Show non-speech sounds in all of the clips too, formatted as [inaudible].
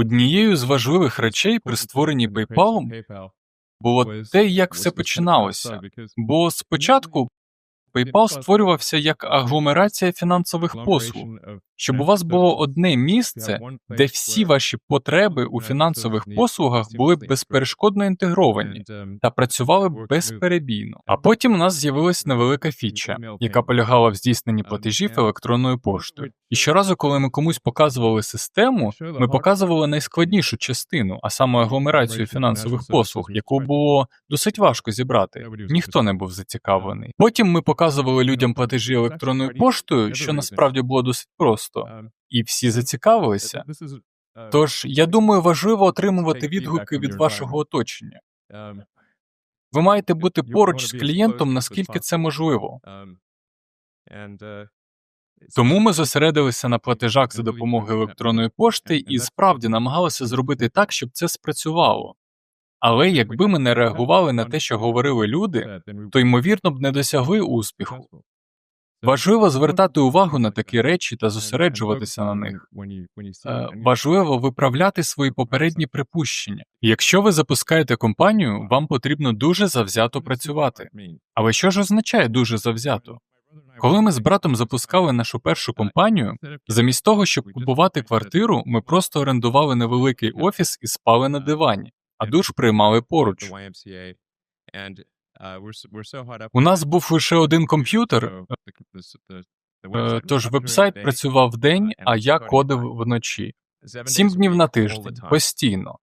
Однією з важливих речей при створенні PayPal було те, як все починалося. Бо спочатку PayPal створювався як агломерація фінансових послуг, щоб у вас було одне місце, де всі ваші потреби у фінансових послугах були безперешкодно інтегровані та працювали безперебійно. А потім у нас з'явилась невелика фіча, яка полягала в здійсненні платежів електронною поштою. І щоразу, коли ми комусь показували систему, ми показували найскладнішу частину, а саме агломерацію фінансових послуг, яку було досить важко зібрати. Ніхто не був зацікавлений. Потім ми показували людям платежі електронною поштою, що насправді було досить просто, і всі зацікавилися. Тож я думаю, важливо отримувати відгуки від вашого оточення. Ви маєте бути поруч з клієнтом, наскільки це можливо. Тому ми зосередилися на платежах за допомогою електронної пошти і справді намагалися зробити так, щоб це спрацювало. Але якби ми не реагували на те, що говорили люди, то ймовірно б не досягли успіху. Важливо звертати увагу на такі речі та зосереджуватися на них. Е, Важливо виправляти свої попередні припущення. Якщо ви запускаєте компанію, вам потрібно дуже завзято працювати. Але що ж означає дуже завзято? Коли ми з братом запускали нашу першу компанію, замість того, щоб купувати квартиру, ми просто орендували невеликий офіс і спали на дивані, а душ приймали поруч. У нас був лише один комп'ютер, е, тож вебсайт працював вдень, а я кодив вночі. Сім днів на тиждень, постійно.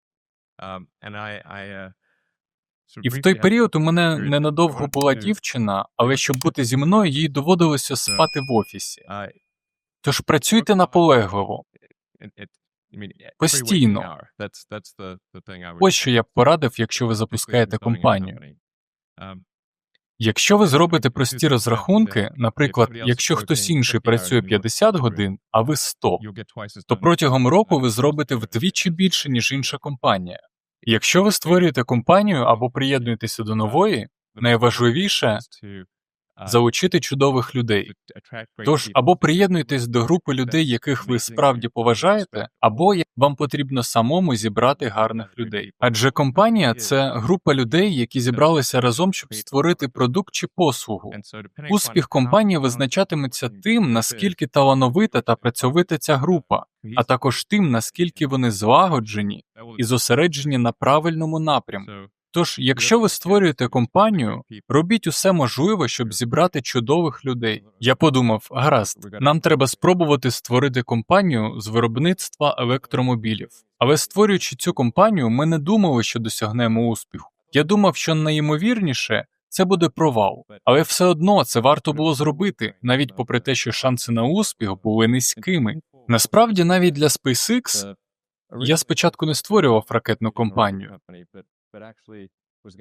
І в той період у мене ненадовго була дівчина, але щоб бути зі мною, їй доводилося спати в офісі. Тож працюйте наполегливо. Постійно. Ось що я б порадив, якщо ви запускаєте компанію. Якщо ви зробите прості розрахунки, наприклад, якщо хтось інший працює 50 годин, а ви 100, то протягом року ви зробите [laughs] вдвічі більше, ніж інша компанія. Якщо ви створюєте компанію або приєднуєтеся до нової, найважливіше залучити чудових людей. Тож або приєднуйтесь до групи людей, яких ви справді поважаєте, або вам потрібно самому зібрати гарних людей. Адже компанія це група людей, які зібралися разом, щоб створити продукт чи послугу. Успіх компанії визначатиметься тим, наскільки талановита та працьовита ця група, а також тим, наскільки вони злагоджені і зосереджені на правильному напрямку. Тож, якщо ви створюєте компанію, робіть усе можливе, щоб зібрати чудових людей. Я подумав, гаразд, нам треба спробувати створити компанію з виробництва електромобілів. Але створюючи цю компанію, ми не думали, що досягнемо успіху. Я думав, що найімовірніше це буде провал, але все одно це варто було зробити, навіть попри те, що шанси на успіх були низькими. Насправді, навіть для SpaceX я спочатку не створював ракетну компанію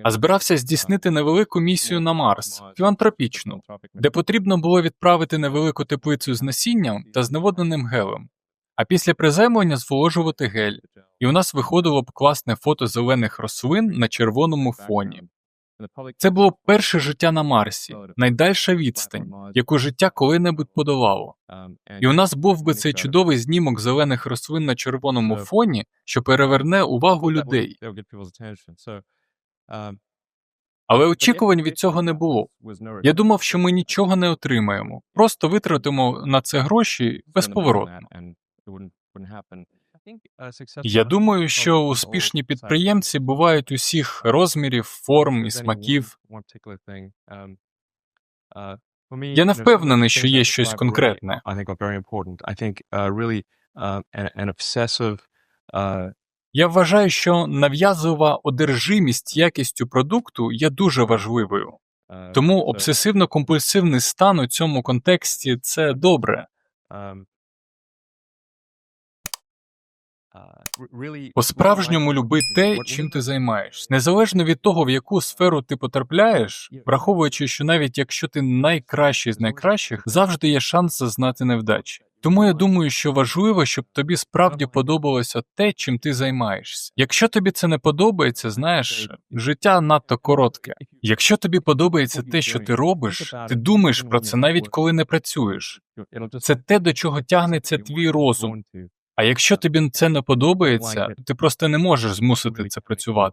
збирався здійснити невелику місію на Марс, філантропічну, де потрібно було відправити невелику теплицю з насінням та зневодненим гелем, а після приземлення зволожувати гель, і у нас виходило б класне фото зелених рослин на червоному фоні. Це було перше життя на Марсі, найдальша відстань, яку життя коли-небудь подолало. І у нас був би цей чудовий знімок зелених рослин на червоному фоні, що переверне увагу людей. Але очікувань від цього не було. Я думав, що ми нічого не отримаємо, просто витратимо на це гроші безповоротно. Я думаю, що успішні підприємці бувають усіх розмірів, форм і смаків. Я не впевнений, що є щось конкретне. Я вважаю, що нав'язова одержимість якістю продукту є дуже важливою, тому обсесивно-компульсивний стан у цьому контексті це добре. По справжньому люби те, чим ти займаєшся. Незалежно від того, в яку сферу ти потрапляєш, враховуючи, що навіть якщо ти найкращий з найкращих, завжди є шанс зазнати невдачі. Тому я думаю, що важливо, щоб тобі справді подобалося те, чим ти займаєшся. Якщо тобі це не подобається, знаєш, життя надто коротке. Якщо тобі подобається те, що ти робиш, ти думаєш про це навіть коли не працюєш. Це те, до чого тягнеться твій розум. А якщо тобі це не подобається, ти просто не можеш змусити це працювати.